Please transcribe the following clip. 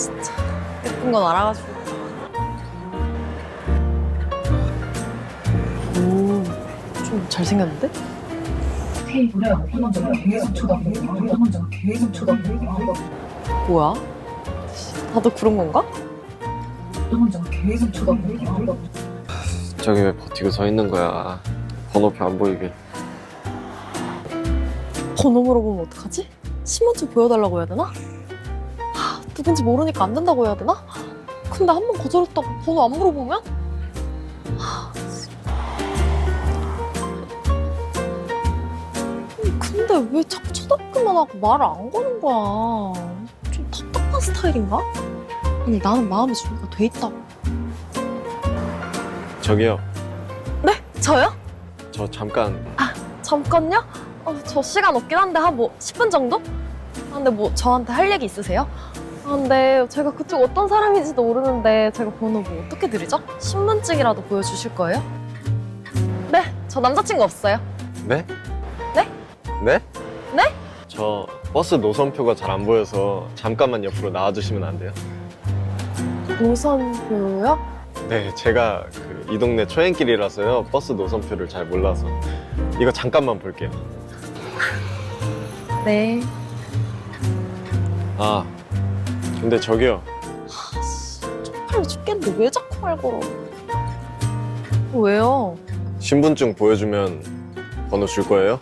싶은 건 알아가지고. 오, 좀 잘생겼는데? 테이블에 혼자 계속 쳐다보고 혼자 계속 쳐다보고 뭐야? 다들 그런 건가? 혼자 계속 쳐다보고 저기 왜 버티고 서 있는 거야? 번호표 안 보이게. 번호 물어보면 어떡하지? 신분증 보여달라고 해야 되나? 하, 누군지 모르니까 안 된다고 해야 되나? 근데 한 번 거절했다고 번호 안 물어보면? 근데 왜 자꾸 쳐다보기만 하고 말을 안 거는 거야? 좀 답답한 스타일인가? 아니 나는 마음의 준비가 돼 있다고. 저기요, 네? 저요? 저 잠깐 잠깐요? 어, 저 시간 없긴 한데 한 뭐 10분 정도? 아, 근데 뭐 저한테 할 얘기 있으세요? 아, 근데 제가 그쪽 어떤 사람인지도 모르는데 제가 번호 뭐 어떻게 드리죠? 신분증이라도 보여주실 거예요? 네, 저 남자친구 없어요. 네? 네? 네? 네? 저 버스 노선표가 잘 안 보여서 잠깐만 옆으로 나와주시면 안 돼요? 노선표요? 네, 제가 그 이 동네 초행길이라서요 버스 노선표를 잘 몰라서 이거 잠깐만 볼게요. 네. 아, 근데 저기요, 쪽팔려 죽겠는데 왜 자꾸 말 걸어? 왜요? 신분증 보여주면 번호 줄 거예요?